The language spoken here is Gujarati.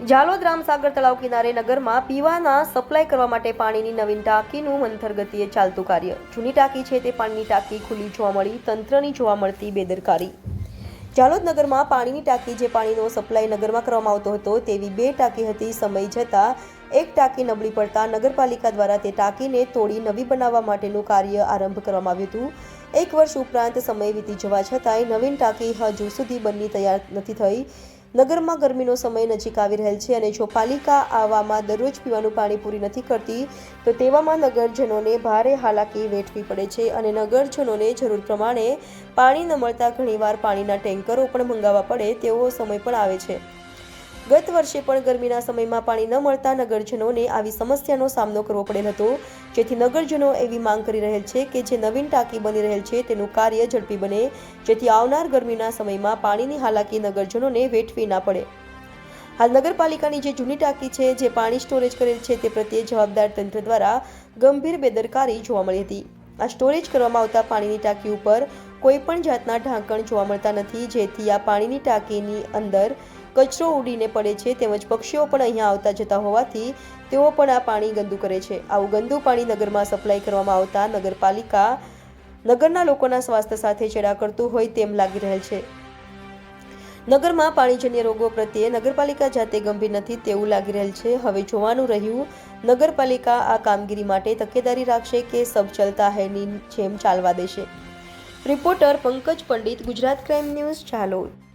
જાલોદ રામસાગર તળાવ કિનારે નગરમાં પીવાના સપ્લાય કરવા માટે પાણીની નવીન ટાંકીનું મંથર ગતિએ ચાલતું કાર્ય. જૂની ટાંકી છે તે પાણીની ટાંકી ખુલ્લી જોવા મળી, તંત્રની જોવા મળતી બેદરકારી. જાલોદ નગરમાં પાણીની ટાંકી જે પાણીનો સપ્લાય નગરમાં કરવામાં આવતો હતો તેવી બે ટાંકી હતી. સમય જતાં એક ટાંકી નબળી પડતા નગરપાલિકા દ્વારા તે ટાંકીને તોડી નવી બનાવવા માટેનું કાર્ય આરંભ કરવામાં આવ્યું હતું. એક વર્ષ ઉપરાંત સમય વીતી જવા છતાંય નવીન ટાંકી હજુ સુધી બનની તૈયાર નથી થઈ. નગરમાં ગરમીનો સમય નજીક આવી રહેલ છે અને જો પાલિકા આવામાં દરરોજ પીવાનું પાણી પૂરી નથી કરતી, તો તેવામાં નગરજનોને ભારે હાલાકી વેઠવી પડે છે અને નગરજનોને જરૂર પ્રમાણે પાણી ન મળતા ઘણીવાર પાણીના ટેન્કરો પણ મંગાવવા પડે તેવો સમય પણ આવે છે. ગત વર્ષે પણ ગરમીના સમયમાં પાણી ન મળતા નગરજનોને આવી સમસ્યાનો સામનો કરવો પડેલ હતો. જેથી નગરજનો એવી માંગ કરી રહેલ છે કે જે નવીન ટાંકી બની રહેલ છે તેનું કાર્ય ઝડપી બને, જેથી આવનાર ગરમીના સમયમાં પાણીની હાલાકી નગરજનોને વેઠવી ના પડે. હાલ નગરપાલિકાની જે જૂની ટાંકી છે, જે પાણી સ્ટોરેજ કરેલ છે તે પ્રત્યે જવાબદાર તંત્ર દ્વારા ગંભીર બેદરકારી જોવા મળી હતી. આ સ્ટોરેજ કરવામાં આવતા પાણીની ટાંકી ઉપર કોઈ પણ જાતના ઢાંકણ જોવા મળતા નથી, જેથી આ પાણીની ટાંકીની અંદર કચરો ઉડીને પડે છે તેમજ પક્ષીઓ પણ અહીંયા આવતા જતા હોવાથી તેઓ પણ આ પાણી ગંદુ કરે છે. આવું ગંદુ પાણી નગરમાં સપ્લાય કરવામાં આવતા નગરપાલિકા નગરના લોકોના સ્વાસ્થ્ય સાથે ચેડા કરતું હોય તેમ લાગી રહેલ છે. નગરમાં પાણીજન્ય રોગો પ્રત્યે નગરપાલિકા જાતે ગંભીર નથી તેવું લાગી રહેલ છે. હવે જોવાનું રહ્યું, નગરપાલિકા આ કામગીરી માટે તકેદારી રાખશે કે સબ ચલતા હૈની જેમ ચાલવા દેશે? Reporter Pankaj Pandit, Gujarat crime news Chalod